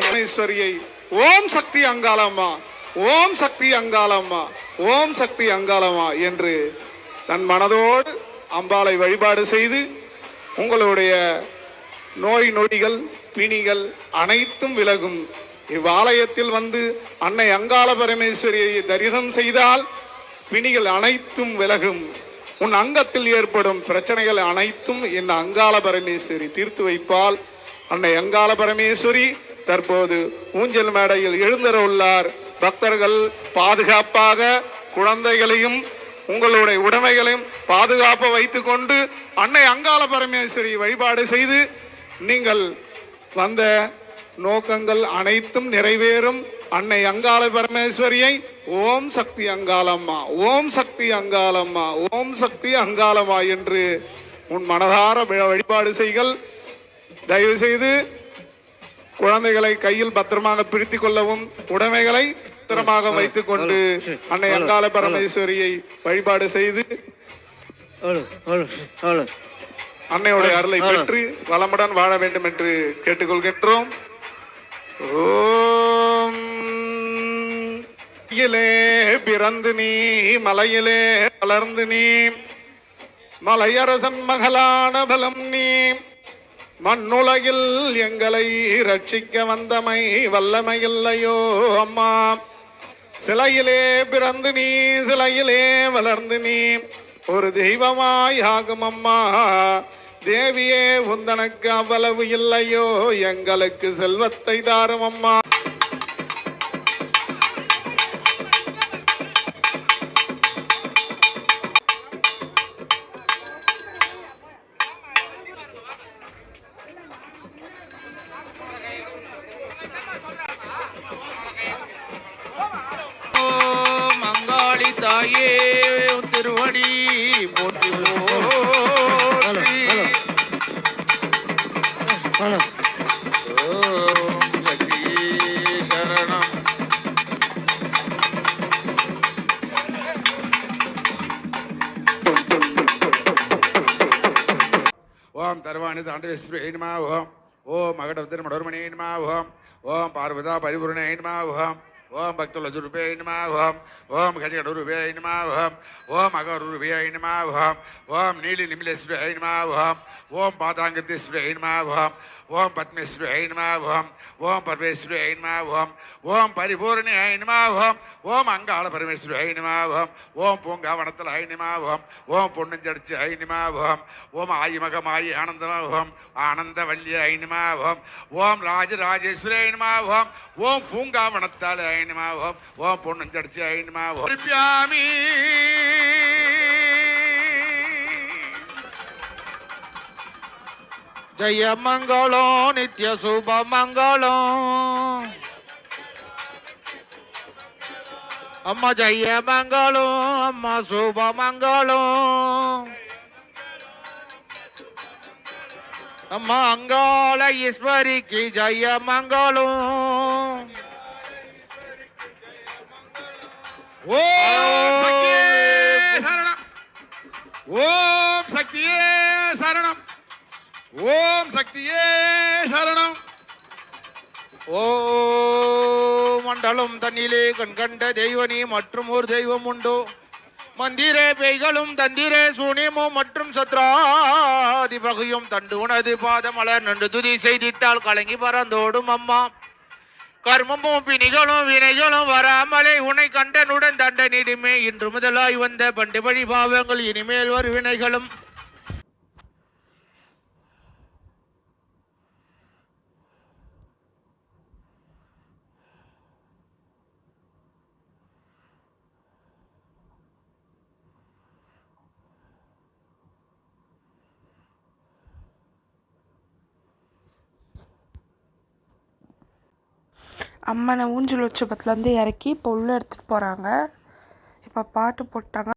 பரமேஸ்வரியை ஓம் சக்தி அங்காளம்மா ஓம் சக்தி அங்காளம்மா ஓம் சக்தி அங்காளம்மா என்று தன் மனதோடு அம்பாளை வழிபாடு செய்து உங்களுடைய நோய் நொடிகள் பிணிகள் அனைத்தும் விலகும். இவ்வாலயத்தில் வந்து அன்னை அங்காள பரமேஸ்வரியை தரிசனம் செய்தால் பிணிகள் அனைத்தும் விலகும். உன் அங்கத்தில் ஏற்படும் பிரச்சனைகள் அனைத்தும் இந்த அங்காள பரமேஸ்வரி தீர்த்து வைப்பால் அன்னை அங்காள பரமேஸ்வரி தற்போது ஊஞ்சல் மேடையில் எழுந்தருள்ளார் பக்தர்கள் பாதுகாப்பாக குழந்தைகளையும் உங்களுடைய உடைமைகளையும் பாதுகாப்பாக வைத்துக்கொண்டு அன்னை அங்காள பரமேஸ்வரி வழிபாடு செய்து நீங்கள் வந்த நோக்கங்கள் அனைத்தும் நிறைவேறும். அன்னை அங்காள பரமேஸ்வரியை ஓம் சக்தி அங்காளம்மா ஓம் சக்தி அங்காளம்மா ஓம் சக்தி அங்காளம்மா என்று உன் மனதார வழிபாடு செய்கள். தயவு செய்து குழந்தைகளை கையில் பத்திரமாக பிடித்துக் கொள்ளவும் உடைமைகளை பத்திரமாக வைத்துக் கொண்டு அன்னை அங்காள பரமேஸ்வரியை வழிபாடு செய்து. அன்னையுடைய அருளை பெற்று வளமுடன் வாழ வேண்டும் என்று கேட்டுக்கொள்கின்றோம். ஓம். மலையிலே பிறந்து நீ மலையிலே வளர்ந்து நீ மலையரசன் மகளான பலம் நீ மண்ணுலகில் எங்களை ரட்சிக்க வந்தமை வல்லமையில்லையோ அம்மா. சிலையிலே பிறந்து நீ சிலையிலே வளர்ந்து நீ ஒரு தெய்வமாய் ஆகும் அம்மா தேவியே உந்தனக்கு அவ்வளவு இல்லையோ? எங்களுக்கு செல்வத்தை தாரும் அம்மா. ஓம் தர்வாணி தாண்டவேஸ்வரி நமா ஓம். ஓம் மகடவத்திர மடோர்மணி நமா ஓம். ஓம் பார்வதா பரிபூர்ணே நமா ஓம். ஓம் பக்தலஜுருபே நமா ஓம் ஓம் கஜகடூருபே நமா ஓம் அகருபே அகரூருபே ஓம் நீலி நிமிலேஸ்வரே நமா ஓம் ஓம் பாதாங்கத்தேஸ்வரி ஓம் பத்மேஸ்வரே பத்மேஸ்வரி ஓம் ஓம் பரமேஸ்வரி ஓம் ஓம் பரிபூர்ணே நமா ஓம் அங்காள பரமேஸ்வரி நமா ஓம் ஓம் பூங்காவனத்தில் ஐனிமா ஓம் பொன்னஞ்சடிச்சு பொண்ணுஞ்சடிச்சு ஓம் ஓம் ஆயிமகமாயி ஆனந்தமா ஓம் ஆனந்த ஓம் ராஜராஜேஸ்வரே ராஜராஜேஸ்வரி ஓம் பூங்காவனத்தால் ஐனிமா ஓம் ஓம் பொண்ணுஞ்சடிச்சு ஐனிமா ஓம் திருப்பியாமி. ஜெய மங்களம் நித்ய சுப மங்களம் அம்மா ஜெய மங்களம் அம்மா சுப மங்களம் அம்மா அங்காள ஈஸ்வரிக்கு ஜெய மங்களம் ஓம் சக்தியே சரணம். ஓம் சக்தியே சரணம். ஓம் சக்தியே சரணம். ஓ மண்டலம் தன்னிலே கண்கண்ட தெய்வனி மற்றும் ஒரு தெய்வம் உண்டு. மந்திரே பெய்களும் தந்திரே சூனியமும் மற்றும் சத்ராதி பகையும் தண்டு உனது பாதமலர் நன்று துதி செய்திட்டால் கலங்கி பறந்தோடும் அம்மா. கர்மமும் பிணிகளும் வினைகளும் வராமலே உனை கண்டனுடன் தண்டனிடுமே. இன்று முதலாய் வந்த பண்டு வழி பாவங்கள் இனிமேல் ஒரு வினைகளும். அம்மனை ஊஞ்சல் உற்சவத்துலேருந்து இறக்கி இப்போ உள்ளே எடுத்துகிட்டு போகிறாங்க இப்போ பாட்டு போட்டாங்க.